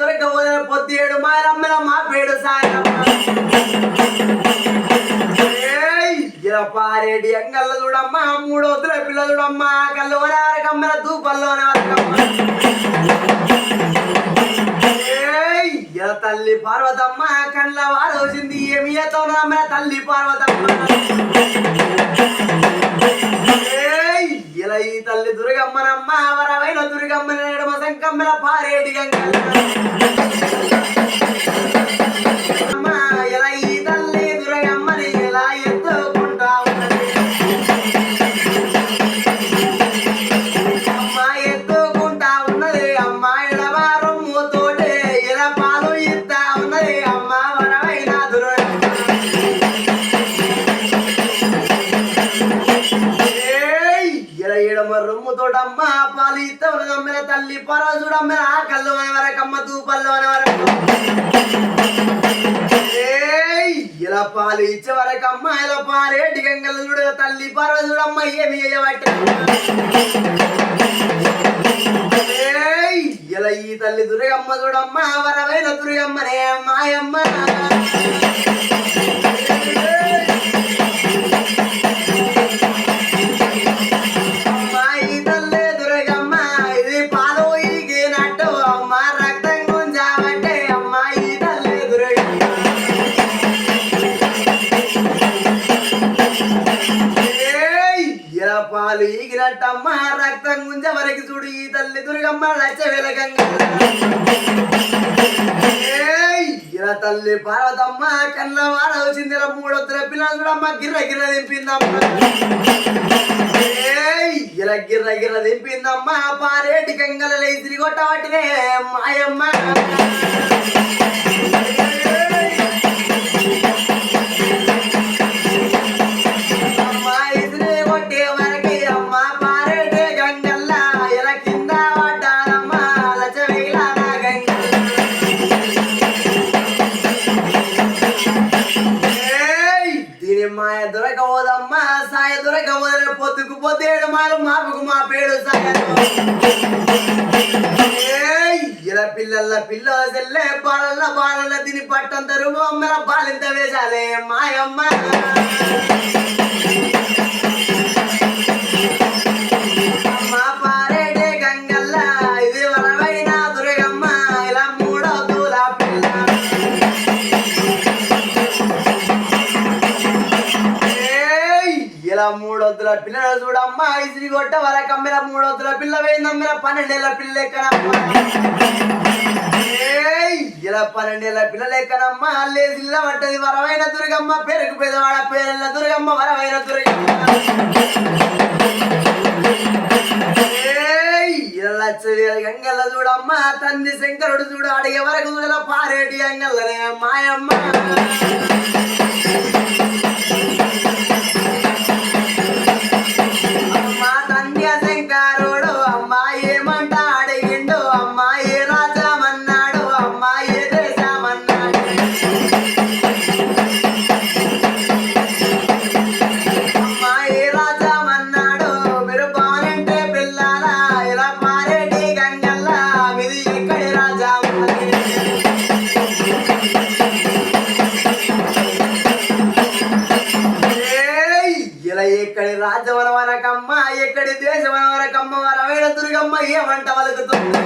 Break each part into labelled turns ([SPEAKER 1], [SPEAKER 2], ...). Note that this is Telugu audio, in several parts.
[SPEAKER 1] దొరకబోదే పొద్దేడు మాయరమ్మెల మా పేడు సాయపారెడ్డి ఎంగల్ల చూడమ్మా మూడో పిల్ల చూడమ్మా కళ్ళు వరకమ్మల తూపల్లోనే వరకమ్మ. తల్లి పార్వతమ్మ కళ్ళ వారోచింది ఏమి తోనమ్మ తల్లి పార్వతమ్మ? ఈ తల్లి దుర్గమ్మనమ్మ వరవైన దుర్గమ్మ నేడమ గంగమ్మల పారేటి గంగ. అమ్మిన తల్లి పరసుడమ్మిన కళ్ళు వరకమ్మ అనే వరకు ఏయ్, ఇలా పాలు ఇచ్చే వరకు వరకమ్మ ఇలా పాలేటి గంగలు చూడ తల్లి పరసుడమ్మ ఏమి చేయబట్టే ఏయ్, ఇలా ఈ తల్లి దుర్గమ్మ చూడమ్మ వరవైన దుర్గమ్మనే మాయమ్మ పాలు రక్తం గుంజ వరకు చూడు ఈ తల్లి దుర్గమ్మ లచ్చ వెలగంగ ఇలా తల్లి పార్వతమ్మ కన్న వాడ వచ్చింది ఇలా మూడొత్తుల పిల్లలు చూడమ్మ గిర్ర గిర్ర దింపిందమ్మ ఏయ్! ఇలా గిర్ర గిర్ర దింపిందమ్మ పారేటి గంగల లేసి కొట్టబట్టినే మాయమ్మ మాయ దొరకవోదమ్మ సాయ దొరకవోదని పొద్దుకు పొద్దేడు మాలు మాపకు మా పేడు ఇలా పిల్లల పిల్లల సెల్లే బాలల బాలల దీని పట్టంతరు అమ్మల బాలింత వేసాలే మాయమ్మ. పిల్లలు చూడమ్మా ఇసిరి కొట్ట వరకమ్మిల మూడొద్దుల పిల్ల వేయిందమ్మిల పన్నెండేళ్ళ పిల్ల ఎక్కడమ్మా ఏయ్! ఇలా పన్నెండేళ్ళ పిల్లలు ఎక్కడమ్మా లేజిల్ల పడ్డది వరవైన దుర్గమ్మ పెరుగు పెదవాడ పేరెళ్ళ దుర్గమ్మ వరవైన దుర్గమ్మ ఏయ్! ఇలా లచ్చ వేల గంగల్ల చూడమ్మ తండ్రి శంకరుడు చూడు అడిగే వరకు చూడల పారేటి గంగల్లనే మాయమ్మ అమ్మా ఏయ్! ఎక్కడి రాజ్యవన వరకమ్మ ఎక్కడి దేశవన వరకమ్మ వరమైన దుర్గమ్మ ఏమంట వలుకుతుంది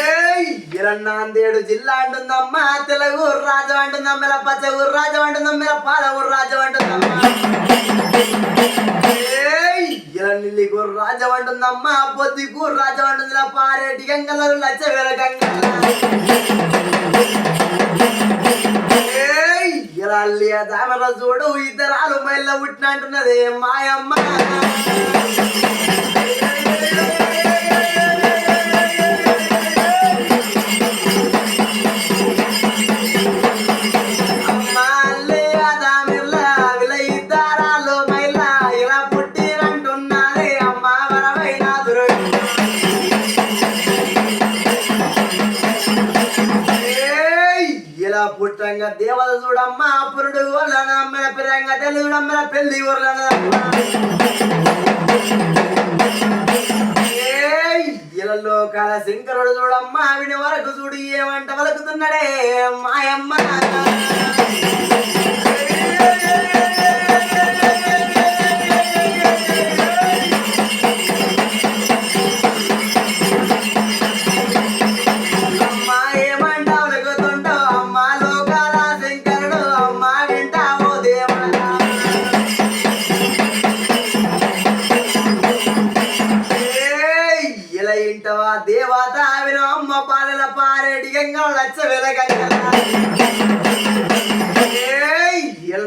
[SPEAKER 1] ఏయ్! నాందేడు జిల్లా అంటుందమ్మా తెలుగు రాజం అంటుందమ్మ ఇలా పచ్చ ఊరు రాజం అంటుందమ్మ ఇలా పాల ఊరు రాజం అంటుందమ్మా ఏయ్! ఇలా నిల్లి కూర రాజం అంటుందమ్మా పొద్దు కూర రాజం అంటుంది ఇలా పారేటి గంగలు లచ్చ వేల గంగ ఏయ్! ఇలా అల్లియ చూడు ఇద్దరాలు మైళ్ళ పుట్టినంటున్నది మాయమ్మ పుట్టంగా దేవత చూడమ్మా పురుడు అమ్మల అమ్మిన పిరంగా తెల్లి పెళ్ళి ఊర్లను ఏయ్! ఇళ్ళలో కాల శంకరుడు చూడమ్మా విని వరకు చూడు ఏమంట వలకుతున్నాడే మాయమ్మ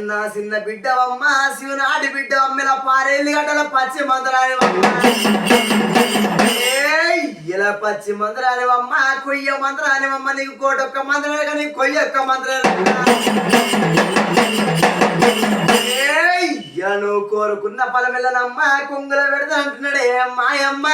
[SPEAKER 1] నా చిన్న బిడ్డవమ్మ శివనాటి బిడ్డవమ్మ ఇలా పారేళ్ళు గంటల పచ్చి మందరాని ఇలా పచ్చి మందరానివమ్మ కొయ్య మందరానివమ్మ నీకు కోటొక్క మందరాలు కానీ కొయ్య ఒక్క మందరాలు నువ్వు కోరుకున్న ఫలమిల్లనమ్మ కుంగుల పెడతా అంటున్నాడే మాయమ్మ.